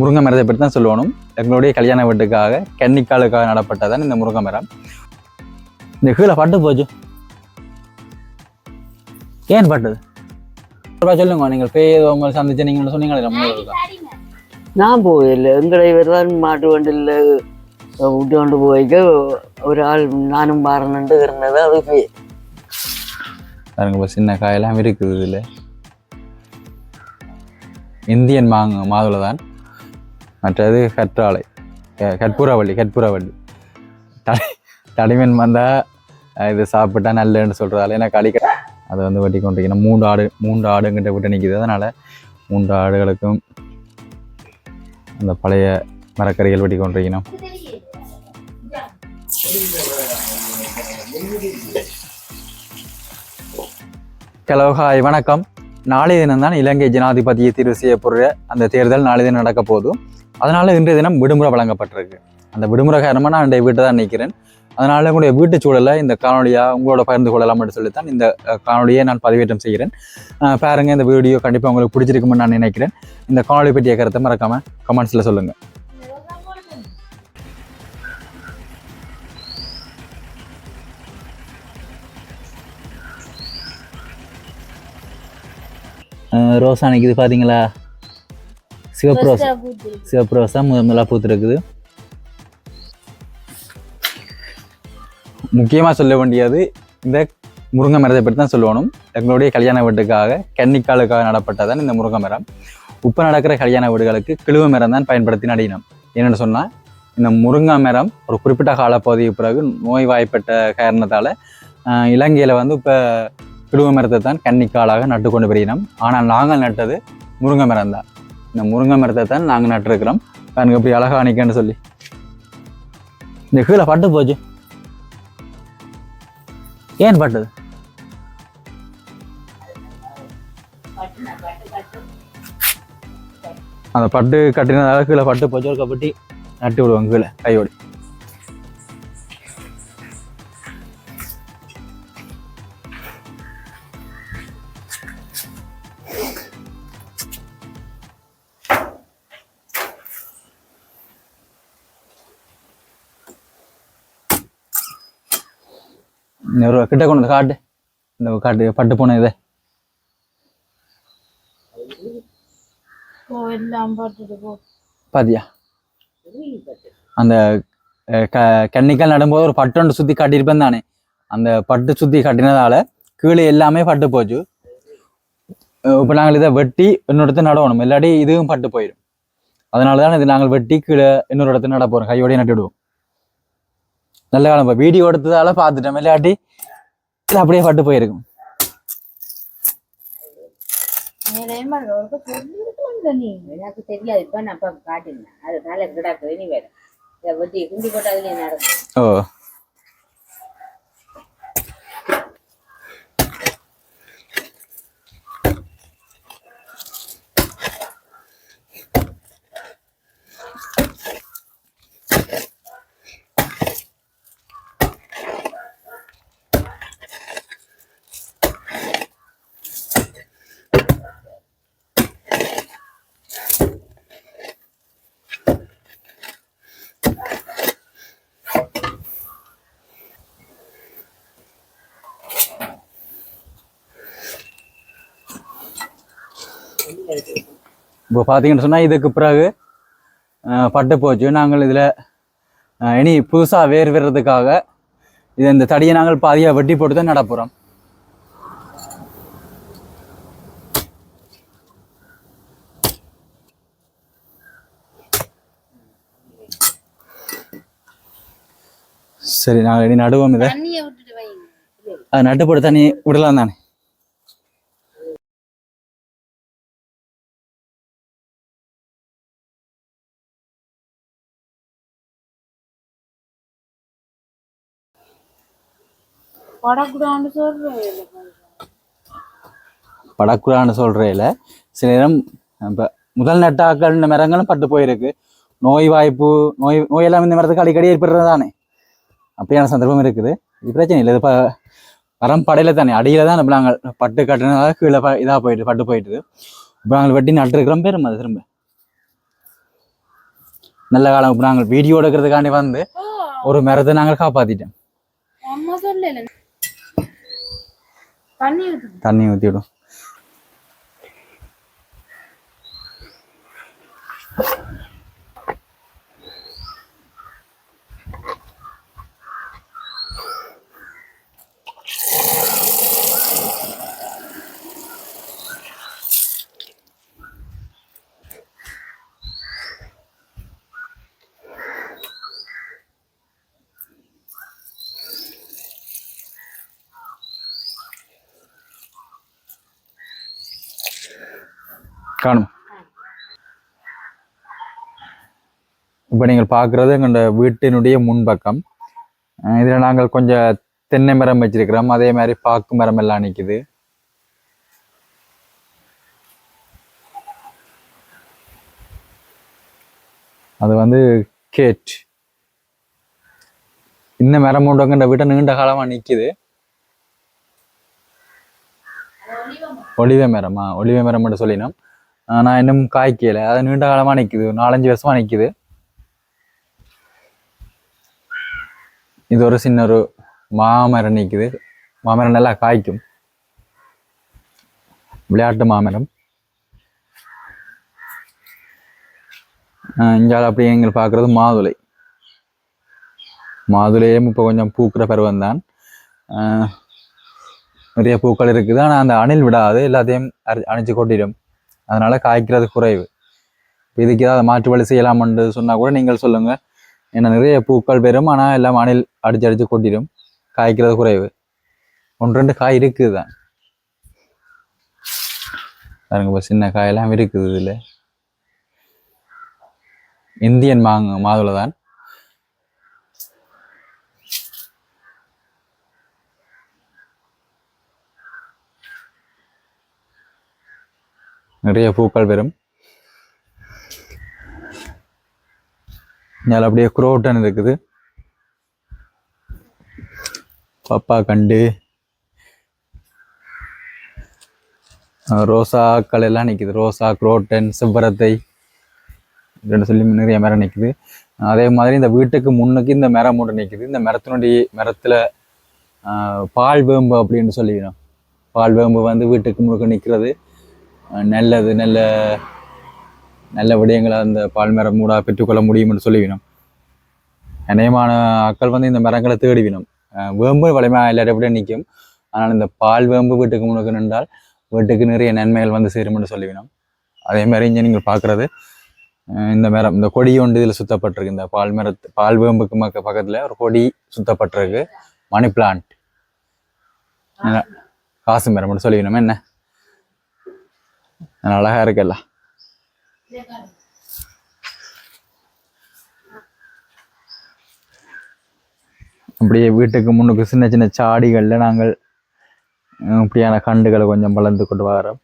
முருங்கை மரத்தை பற்றி தான் சொல்லணும். எங்களுடைய கல்யாண வீட்டுக்காக கன்னிக்காலுக்காக நடப்பட்டதான் இந்த முருங்கை மரம். இந்த கீழே பட்டு போச்சு. ஏன் பட்டது? சொல்லுங்க. நீங்கள் பேய் உங்களை சந்திச்சு நீங்கள் சொன்னீங்களே ரொம்ப நான் போகல. எங்களை தான் மாட்டு வண்டியில் விட்டு கொண்டு போய்க்க ஒரு ஆள் நானும் பாருன்ட்டு இருந்தது. அது போய் பாருங்க இப்போ சின்ன காயெல்லாம் இருக்குது இதில். இந்தியன் மாங்க மாதுளை தான். மற்றது கற்றாழை. கற்பூரவள்ளி கற்பூரவள்ளி. தடை தடிமன் வந்தால் இது சாப்பிட்டா நல்லன்னு சொல்கிறதால எனக்கு அடிக்க அதை வந்து வெட்டி கொண்டிருக்கணும். மூன்று ஆடு மூன்று ஆடுங்கிட்ட விட்டு நிற்கிது அதனால் மூன்று ஆடுகளுக்கும் அந்த பழைய மரக்கறிகள் வெட்டி கொண்டிருக்கணும். ஹலோ ஹாய் வணக்கம். நாளைய தினம் தான் இலங்கை ஜனாதிபதியை தேர்வு செய்யப்படுற அந்த தேர்தல் நாளைய தினம் நடக்க போதும் அதனால் இன்றைய தினம் விடுமுறை வழங்கப்பட்டிருக்கு. அந்த விடுமுறை காரணமாக நான் என்னுடைய வீட்டை தான் நிற்கிறேன் அதனால் உங்களுடைய வீட்டு சூழலை இந்த காணொலியாக உங்களோட பகிர்ந்து கொள்ளலாம் என்று சொல்லித்தான் இந்த காணொலியை நான் பதிவேற்றம் செய்கிறேன். பாருங்கள் பாருங்க இந்த வீடியோ கண்டிப்பாக உங்களுக்கு பிடிச்சிருக்கும்னு நான் நினைக்கிறேன். இந்த காணொலி பற்றிய கருத்தை மறக்காமல் கமெண்ட்ஸில் சொல்லுங்கள் ரோசா நிற்கிது பார்த்தீங்களா சிவப்பு ரோஸ் சிவப்பு ரோஸா முதல் முதலாக பூத்துருக்குது. முக்கியமாக சொல்ல வேண்டியது இந்த முருங்கை மரத்தை பற்றி தான் சொல்லணும். எங்களுடைய கல்யாண வீட்டுக்காக கன்னிக்காலுக்காக நடப்பட்டதான் இந்த முருங்கை மரம். இப்போ நடக்கிற கல்யாண வீடுகளுக்கு கிழுவ மரம் தான் பயன்படுத்தி நடினோம் என்னென்னு சொன்னால் இந்த முருங்கை மரம் ஒரு குறிப்பிட்ட காலப்பகுதிக்கு பிறகு நோய்வாய்ப்பட்ட காரணத்தால் இலங்கையில் வந்து இப்போ கிழுவ மரத்தை தான் கன்னிக்காலாக நட்டு கொண்டு வருகிறோம். ஆனால் நாங்கள் நட்டது முருங்கை மரம் தான் இந்த முருங்கை மரத்தை தான் நாங்கள் நட்டுருக்கிறோம். பாருங்க இப்படி அழகா நிற்கன்னு சொல்லி. இந்த கீழே பட்டு போச்சு. ஏன் பட்டது அந்த பட்டு கட்டினதால கீழே பட்டு போச்சு ஒரு கப்பட்டி நட்டு விடுவாங்க கீழே கையோடு. ஒரு கிட்ட கொண்டு வந்து காட்டு. இந்த காட்டு பட்டு போன இதை. பாத்தியா? அந்த அஹ், க கன்னிக்கால் நடும்போது ஒரு பட்டு ஒன்று சுற்றி காட்டியிருப்பேன் தானே அந்த பட்டு சுற்றி கட்டினதால கீழே எல்லாமே பட்டு போச்சு. இப்போ நாங்கள் இதை வெட்டி இன்னொரு இடத்துல நடவணும் இல்லாட்டி இதுவும் பட்டு போயிடும் அதனால தான் இது நாங்கள் வெட்டி கீழே இன்னொரு இடத்துல நட போகிறோம் கையோடய நட்டுவிடுவோம் நல்ல காலம் இப்போ வீடியோ எடுத்ததால பார்த்துட்டோம் இல்லாட்டி இது அப்படியே பட்டு போயிருக்கும். எனக்கு தெரியாது. இப்ப நான் அப்ப காட்டினேன் அது மேல கிடாக்கு இனி வேற ஓ. இப்போ பார்த்தீங்கன்னு சொன்னால் இதுக்கு பிறகு பட்டு போச்சு. நாங்கள் இதில் இனி புதுசாக வேர் விடுறதுக்காக இது இந்த தடியை நாங்கள் பாதியாக வெட்டி போட்டு தான் நடப்புறோம் சரி நாங்கள் இனி நடுவோம் இதை. அது நட்டு போட்டு தண்ணி விடலாம் தானே? படக்கூடாதுன்னு சொல்கிறேல சில நேரம் இப்போ முதல் நட்டாக்கள் இந்த மரங்களும் பட்டு போயிருக்கு. நோய் வாய்ப்பு நோய் நோயெல்லாம் இந்த மரத்துக்கு அடிக்கடி ஏற்படுறது தானே அப்படியான சந்தர்ப்பம் இருக்குது. இது பிரச்சனை இல்லை. இது மரம் படையில தானே. அடியில தான் இப்போ நாங்கள் பட்டு கட்டினதால கீழே இதாக போயிட்டு பட்டு போயிட்டுது இப்போ நாங்கள் வெட்டி நட்டுருக்கிறோம் பெரும் அது திரும்ப. நல்ல காலம். இப்ப நாங்கள் வீடியோ எடுக்கிறதுக்காண்டி வந்து ஒரு மரத்தை நாங்கள் சொல்லல. தண்ணி ஊத்து காணும். இப்போ நீங்கள் பார்க்குறது எங்களோட வீட்டினுடைய முன்பக்கம். இதில் நாங்கள் கொஞ்சம் தென்னை மரம் வச்சிருக்கிறோம். அதே மாதிரி பாக்கு மரம் எல்லாம் நிற்குது அது வந்து கேட். இந்த மரம் உண்டவங்க வீட்டை நீண்ட காலமாக நிற்குது ஒளிவ மரமா? ஒளிவ மரம் மட்டும் சொல்லினோம். நான் இன்னும் காய்க்கல அது நீண்ட காலமா நிக்குது நாலஞ்சு வருஷமா நிக்குது இது ஒரு சின்ன ஒரு மாமரம் நிக்குது மாமரம் நல்லா காய்க்கும் விளையாட்டு மாமரம் ஆஹ் இங்கால அப்படியே எங்களுக்கு பார்க்குறது மாதுளை மாதுளையும் இப்போ கொஞ்சம் பூக்கிற பருவம் தான் ஆஹ் நிறைய பூக்கள் இருக்குது ஆனால் அந்த அணில் விடாது எல்லாத்தையும் அரி அணிச்சு கொட்டிடும் அதனால் காய்க்கிறது குறைவு. இதுக்கு ஏதாவது மாற்று வழி செய்யலாம்னு சொன்னால் கூட நீங்கள் சொல்லுங்கள் ஏன்னா நிறைய பூக்கள் பெறும். ஆனால் எல்லாம் அணில் அடிச்சு அடித்து கொட்டிடும். காய்க்கிறது குறைவு. ஒன்று ரெண்டு காய் இருக்குது? தான் பாருங்க இப்போ சின்ன காயெல்லாம் இருக்குது இதில். இந்தியன் மாங்க மாதுளை தான். நிறைய பூக்கள் பெறும் மேலே அப்படியே குரோட்டன் இருக்குது. பப்பா கண்டு. ரோசாக்கள் எல்லாம் நிற்கிது ரோசா குரோட்டன் செவ்வரத்தை. ரெண்டு சொல்லி நிறைய மரம் நிற்குது அதே மாதிரி இந்த வீட்டுக்கு முன்னுக்கு இந்த மரம் ஒன்று நிற்கிது இந்த மரத்தினுடைய மரத்தில் பால் வேம்பு அப்படின்னு சொல்லிக்கிறோம். பால் வேம்பு வந்து வீட்டுக்கு முழுக்க நிற்கிறது நல்லது நல்ல நல்ல விடயங்களை அந்த பால் மரம் மூடா பெற்றுக்கொள்ள முடியும்னு சொல்லிவினோம். அநேகமான ஆட்கள் வந்து இந்த மரங்களை தேடிவினோம். வேம்பு வலிமையாக எல்லாரும் விட நிற்கும். ஆனால் இந்த பால் வேம்பு வீட்டுக்கு முழுக்க நின்றால் வீட்டுக்கு நிறைய நன்மைகள் வந்து சேரும்னு சொல்லிவினோம். அதே மாதிரி இங்கே நீங்கள் பார்க்குறது இந்த மரம் இந்த கொடி ஒன்று இதில் சுத்தப்பட்டிருக்கு. இந்த பால் மரத்து பால் வேம்புக்கு மக்க பக்கத்தில் ஒரு கொடி சுத்தப்பட்டிருக்கு. மணி பிளான்ட் காசு மரம்னு சொல்லிக்கணும் என்ன? அழகா இருக்குல்ல அப்படியே வீட்டுக்கு முன்னுக்கு சின்ன சின்ன சாடிகள்ல நாங்கள் இப்படியான கண்டுகளை கொஞ்சம் வளர்ந்து கொண்டு வரும்.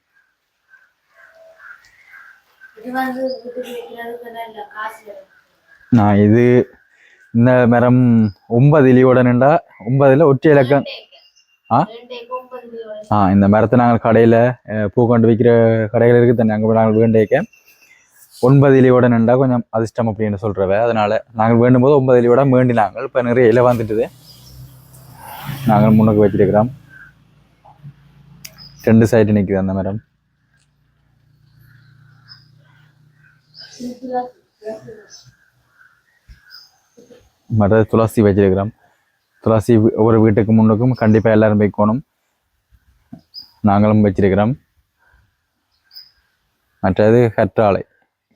நான் இது இந்த மரம் ஒன்பது இலியோட நின்றா ஒன்பதுல ஒற்றை இலக்கம். ஆ? ஆ இந்த மரத்தை நாங்கள் கடையில் பூ கொண்டு விற்கிற கடைகள் இருக்குது தண்ணி அங்கே நாங்கள் வேண்டியிருக்க ஒன்பது இலையோட நின்றா கொஞ்சம் அதிர்ஷ்டம் அப்படின்னு சொல்கிறவ அதனால் நாங்கள் வேண்டும் போது ஒன்பது இலையோட நாங்கள் இப்போ நிறைய இலை வந்துட்டுது நாங்கள் முன்னுக்கு வச்சிருக்கிறோம் ரெண்டு சைடு நிற்குது அந்த மரம். மர துளசி வச்சிருக்கிறோம் துளசி ஒரு ஒவ்வொரு வீட்டுக்கு முன்னுக்கும் கண்டிப்பாக எல்லோரும் வைக்கணும் நாங்களும் வச்சிருக்கிறோம். மற்றது கற்றாழை.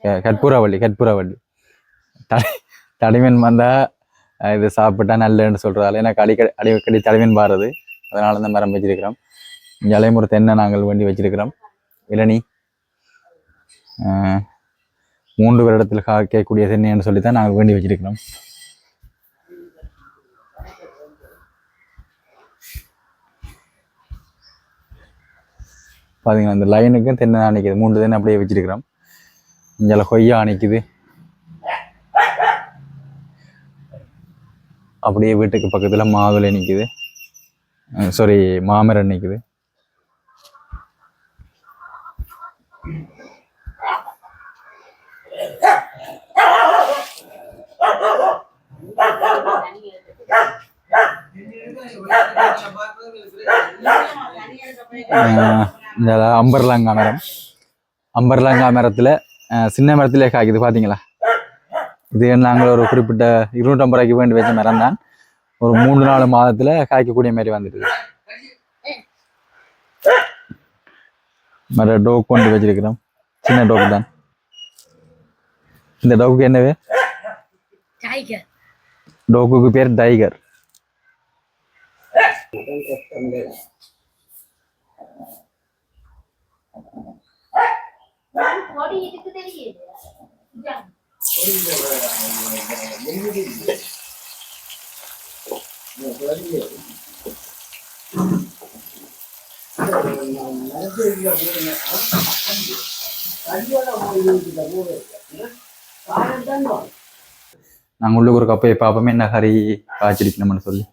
க- கற்பூரவள்ளி கற்பூரவள்ளி. தடை தடிமீன் வந்தால் இது சாப்பிட்டா நல்லதுன்னு சொல்கிறதால எனக்கு அடிக்கடி அடிக்கடி தடிமீன் பாருது அதனால இந்த மரம் வச்சிருக்கிறோம். இலைமுறை தென்னை நாங்கள் வேண்டி வச்சிருக்கிறோம். இளநி. ஆஹ், மூன்று வருடத்தில் காய்க்கக்கூடிய தென்னைன்னு சொல்லி தான் நாங்கள் வேண்டி வச்சிருக்கிறோம். பார்த்தீங்கன்னா அந்த லைனுக்கும் தென்னை தான் நிற்கிது மூன்று தென்னை அப்படியே வச்சிருக்கிறோம். இங்கே கொய்யா நிற்கிது அப்படியே வீட்டுக்கு பக்கத்தில் மாதுளை நிற்கிது சாரி மாமரம் நிற்கிது Yeah. இந்த அம்பர்லாங்கா மரம். அம்பர்லாங்கா மரத்துல சின்ன மரத்திலே காய்க்குது பாத்தீங்களா? இது நாங்கள் ஒரு குறிப்பிட்ட இருநூற்றம்பது ரூபாய்க்கு வேண்டி வச்ச மரம் தான். ஒரு மூணு நாலு மாதத்துல காய்க்கக்கூடிய மாதிரி வந்துடுது மர டோக் கொண்டு வச்சிருக்கிறோம். சின்ன டோக்கு தான். இந்த டோக்கு என்னவே டோக்குக்கு பேர் டைகர். நாங்கள் உள்ளுக்கு ஒரு கப்பையை பார்ப்போமே. என்ன ஹரி காய்ச்சிருக்கணும்னு சொல்லி.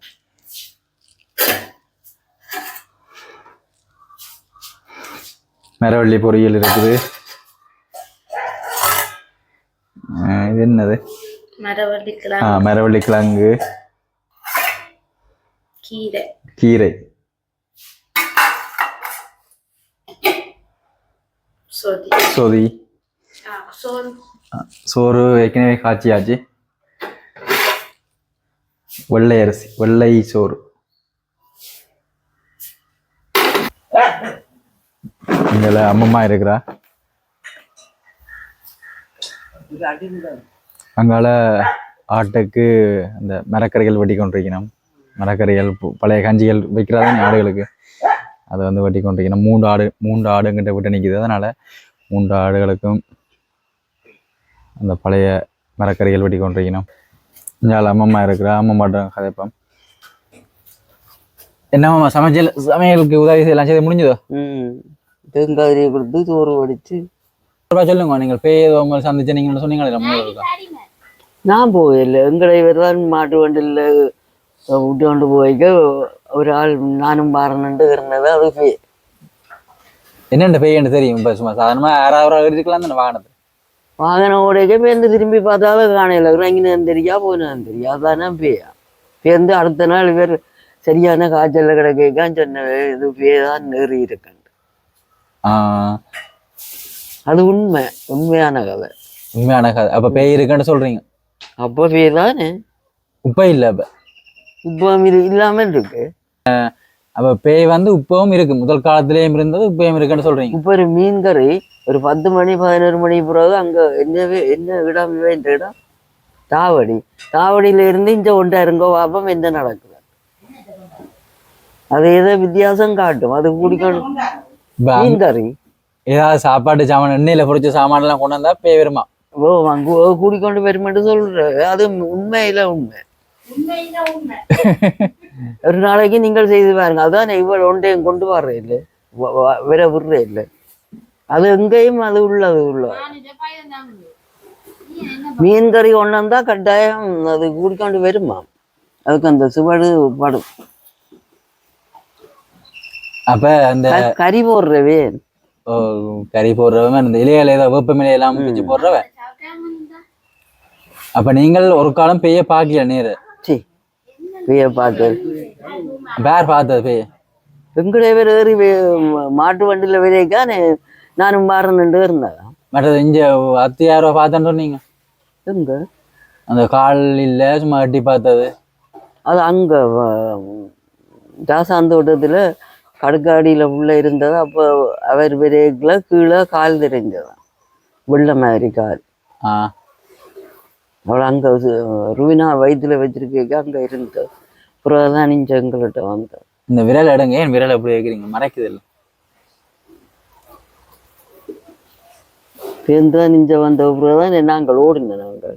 மரவள்ளி பொரியல் இருக்குது. இது என்னது? ஆ மரவள்ளி கிழங்கு. கீரை. கீரை. சொதி. சோறு ஏற்கனவே காய்ச்சியாச்சு. வெள்ளை அரிசி வெள்ளை சோறு. இதில் அம்மம்மா இருக்கிறா? அங்கால ஆட்டுக்கு அந்த மரக்கறிகள் வெட்டி கொண்டிருக்கணும். மரக்கறிகள் பு- பழைய கஞ்சிகள் வைக்கிறதானே ஆடுகளுக்கு. அதை வந்து வெட்டி கொண்டிருக்கணும். மூன்று ஆடு மூன்று ஆடுங்கிட்ட விட்டு நிற்கிது அதனால மூன்று ஆடுகளுக்கும் அந்த பழைய மரக்கறிகள் வெட்டி கொண்டிருக்கணும். இங்கால அம்மம்மா இருக்கிறா. அம்மம்மாட்ட கதைப்பம். என்னம்மா சமைச்சல் சமையலுக்கு உதவி செய்யலாம். செய்து முடிஞ்சதோ? தேங்காய் கொடுத்து சோறு வடித்து சொல்லுங்க நீங்கள் பேய் உங்களை சந்திச்சு நீங்கள் சொன்னீங்களே? நான் போயில்லை எங்களை இவர் தான் மாட்டு வண்டியில் விட்டு கொண்டு போய்க்க ஒரு ஆள் நானும் பாருன்னுட்டு இருந்தது. அது போய். என்னென்ன பேய்ன்னு தெரியும்? இப்போ சும்மா சாதாரணமாக யாராவது இருக்கலாம் தானே வாகனத்தை வாகனம் ஓடைக்க பேருந்து திரும்பி பார்த்தாலும் காணையில் இறங்கினு தெரியா போனேன் தெரியா அதானே பேயா. பேருந்து அடுத்த நாள் இவர் சரியான காய்ச்சல் கிடக்கான்னு சொன்ன இது பேய் தான் ஏறி இருக்கேன் அது உண்மை உண்மையான கதை. உண்மையான கதை. அப்போ பேய் இருக்குன்னு சொல்றீங்க. அப்போ பேய் தானே? உப்பை இல்லை அப்போ. இப்போ இது இல்லாமல் இருக்கு. அப்போ பேய் வந்து உப்பவும் இருக்கு. முதல் காலத்திலேயும் இருந்தது உப்பையும் இருக்குன்னு சொல்றீங்க. இப்போ ஒரு மீன் கறி ஒரு பத்து மணி பதினோரு மணி பிறகு அங்கே என்னவே என்ன இடம் இந்த இடம்? தாவடி. தாவடியில இருந்து இங்க ஒன்றா இருங்கோ பாப்பம் என்ன நடக்குது? அது ஏதோ வித்தியாசம் காட்டும். அது குடிக்கணும். இப்ப அங்க மீன் கறி ஏதாவது சாப்பாட்டு சாமான் எண்ணெயில பொரிச்ச சாமான்லாம் கொண்டு வந்தா பேய் வருமா? ஓ அங்கு கூடிக்கொண்டு வருமென்று சொல்ற. அது உண்மையில உண்மை. ஒரு நாளைக்கு நீங்கள் செய்து பாருங்க அதான் இவ்வளவு ஒன்றையும் கொண்டு வர்ற இல்லை விர விடுற இல்லை அது எங்கேயும் அது உள்ளது உள்ள. மீன் கறி கொண்டு வந்தா கட்டாயம் அது கூடிக்கொண்டு வருமா அதுக்கு அந்த சுவடு படும். அப்ப அந்த கறி போடுறவே. கறி போடுறவன் இந்த இலையில ஏதோ வேப்ப இலை எல்லாம் பிச்சு போடுறவன். அப்ப நீங்கள் ஒரு காலம் பேய பாக்கல நேரு. சி பேய பார்த்து பேர் பார்த்தது பேய். எங்கடைய பேர் ஏறி மாட்டு வண்டியில விதைக்கானே நானும் பாருன்னு இருந்தேன் மற்றது இங்க அத்தியாரோ பார்த்தேன்னு சொன்னீங்க. எங்க? அந்த கால் இல்ல சும்மா எட்டி பார்த்தது. அது அங்க தாசாந்தோட்டத்துல கடுக்காடியில உள்ள இருந்தது. அப்போ அவர் விரைக்குல கீழே கால் தெரிஞ்சதான் வெள்ள மாதிரி கால். அவள் அங்க ருவினா வயிற்றுல வச்சிருக்க அங்க இருந்தது அப்புறம் தான் நீங்க எங்கள்கிட்ட வந்தோம் இந்த விரல் எடுங்க ஏன் விரல் எப்படி வைக்கிறீங்க? மறைக்குது இல்ல. சேர்ந்து நீங்க வந்த அப்புறம் தான் நாங்கள் ஓடினோம் நாங்கள்.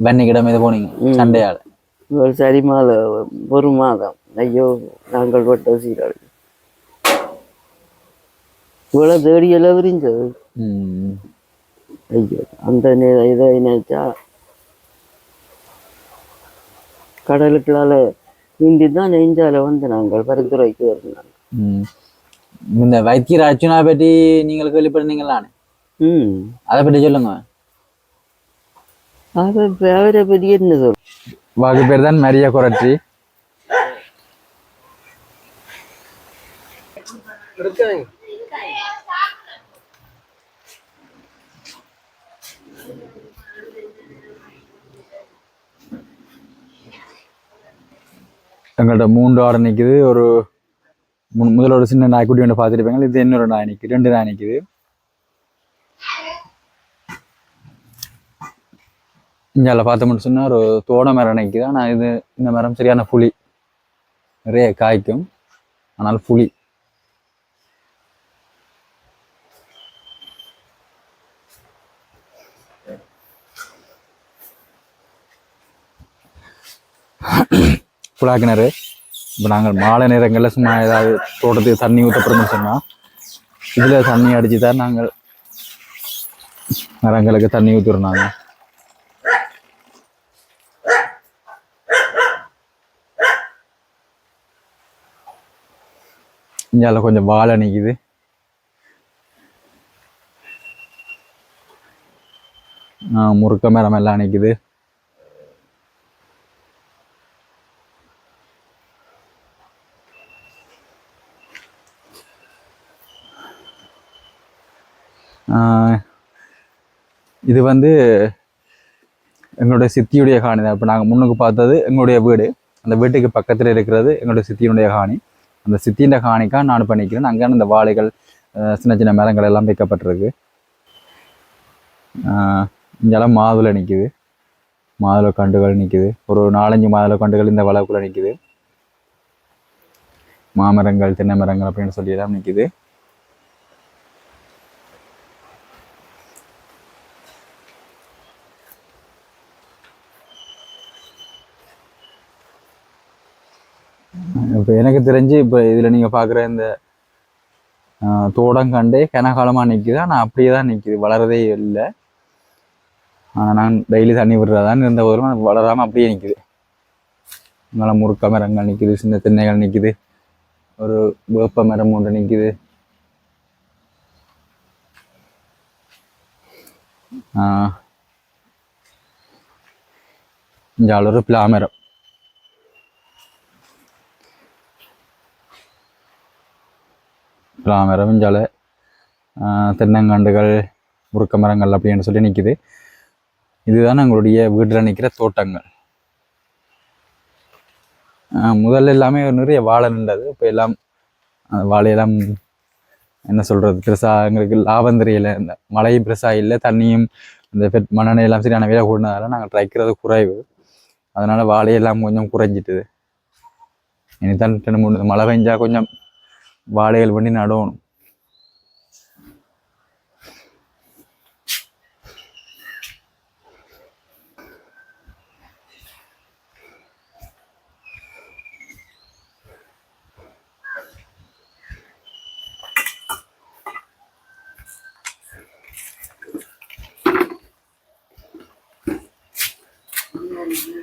வெண்ணிக்கிடம் இது போனீங்க. சண்டையால. ஒரு சரி மாதம் ஒரு மாதம். ஐயோ நாங்கள் பட்ட சீராளி இவ்வளோ தேடி எல்லாம் விரிஞ்சது. ம். ஐயோ அந்த நே- இதை நினைச்சா கடலுக்குள்ளால நீந்தி தான் நெஞ்சால வந்து நாங்கள் பரிந்துரைக்கு வருந்தாங்க ம். இந்த வைத்தியர் அர்ச்சுனா பற்றி நீங்கள் கேள்விப்படுறீங்களானே ம். அதை பற்றி சொல்லுங்க. அதை அவரை பற்றி என்ன சொல்? வாக்கு பேர் தான் மரியா கொரட்ரி எங்கள்கிட்ட மூன்று ஆடு நிற்கிது ஒரு முன் முதல்ல ஒரு சின்ன நாய்க்குட்டி ஒன்று பார்த்துருப்பாங்க இது இன்னொரு நாய் நிற்கிது ரெண்டு நாய் நிற்கிது இங்கே பார்த்தோம்னு சொன்னால் ஒரு தோட மரம் நிற்குது ஆனால் இது இந்த மரம் சரியான புளி நிறைய காய்க்கும். ஆனால் புளி புலா கிணறு இப்போ நாங்கள் மாலை நேரங்களில் சும்மா ஏதாவது தோட்டத்துக்கு தண்ணி ஊற்றப்படும்னு சொன்னால் இதில் தண்ணி அடித்து தான் நாங்கள் மரங்களுக்கு தண்ணி ஊற்றுறோம் நாங்கள் இந்தியாவில் கொஞ்சம் வாழை நிற்குது முறுக்க மரம் எல்லாம் நிற்குது இது வந்து எங்களுடைய சித்தியுடைய காணி தான். இப்போ நாங்கள் முன்னுக்கு பார்த்தது எங்களுடைய வீடு. அந்த வீட்டுக்கு பக்கத்தில் இருக்கிறது எங்களுடைய சித்தியினுடைய காணி. அந்த சித்தியின் காணிக்காக நான் பண்ணிக்கிறேன் அங்கே இந்த வாழைகள் சின்ன சின்ன மரங்கள் எல்லாம் வைக்கப்பட்டிருக்கு. இங்கெல்லாம் மாதுளை நிற்கிது மாதுளை கண்டுகள் நிற்கிது ஒரு நாலஞ்சு மாதுளை கண்டுகள் இந்த வளவுக்குள்ளே நிற்கிது மாமரங்கள் தென்னை மரங்கள் அப்படின்னு சொல்லி எல்லாம் நிற்கிது இப்போ எனக்கு தெரிஞ்சு இப்போ இதில் நீங்கள் பார்க்குற இந்த தோடங்கண்டே கனகாலமாக நிற்குது ஆனால் அப்படியே தான் நிற்கிது வளரதே இல்லை. ஆனால் நான் டெய்லி தண்ணி விடுறதான் இருந்த போதும் வளராமல் அப்படியே நிற்கிது நல்ல முறுக்க மரங்கள் நிற்கிது சின்ன தென்னைகள் நிற்கிது ஒரு வேப்ப மரம் ஒன்று நிற்கிது இங்கே ஒரு பிளாமரம் பிளாமரம் இஞ்சால தென்னங்கண்டுகள் முறுக்க மரங்கள் அப்படின்னு சொல்லி நிற்கிது இதுதான் எங்களுடைய வீட்டில் நிற்கிற தோட்டங்கள். முதல்ல எல்லாமே நிறைய வாழை நின்றது. இப்போ எல்லாம் வாழையெல்லாம் என்ன சொல்கிறது பெருசாக எங்களுக்கு லாபம் தெரியல. இந்த மழையும் பெருசாக இல்லை தண்ணியும் இந்த பெட் மண்ணெண்ணெய் எல்லாம் சரியான வேலை கூடினதால நாங்கள் ட்ரைக்கிறது குறைவு. அதனால் வாழையெல்லாம் கொஞ்சம் குறைஞ்சிட்டுது. இனிதான் ரெண்டு மூணு மழை பெஞ்சா கொஞ்சம் வாழைகள் பண்ணி நடணும்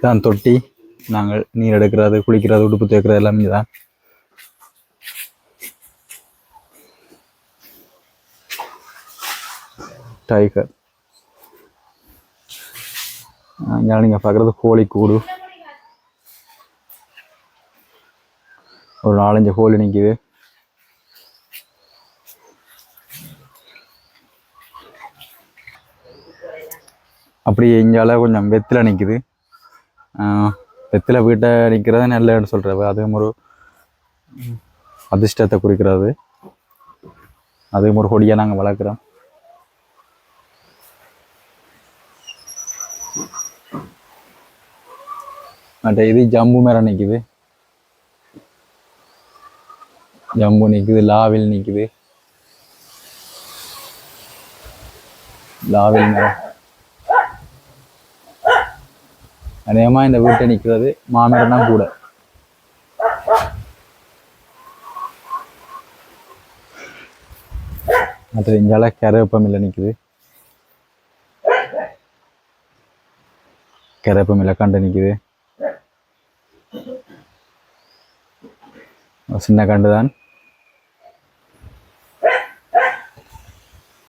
தான் தொட்டி. நாங்கள் நீர் எடுக்கிறது குளிக்கிறது உடுப்பு தேக்கிறது எல்லாமே தான் டைகர் இங்கே நீங்கள் பார்க்குறது கோழி கூடு ஒரு நாலஞ்சு ஹோலி நிற்கிது அப்படி இங்கால கொஞ்சம் வெத்தில நிற்குது வெத்தில வீட்டை நிற்கிறது நல்லன்னு சொல்கிறது அதுவும் ஒரு அதிர்ஷ்டத்தை குறிக்கிறது அதுவும் ஒரு கொடியாக நாங்கள் வளர்க்குறோம் மற்ற இது ஜம்பு மேலே நிற்குது ஜம்பு நிற்குது லாவில் நிற்குது லாவில் மரம் அநேகமாக இந்த வீட்டை நிற்கிறது மாமரம் தான் கூட. மற்ற இங்கால கருவேப்பமில்லை நிற்குது கருவேப்பமில்லை கண்டு நிற்குது சின்ன கண்டு தான்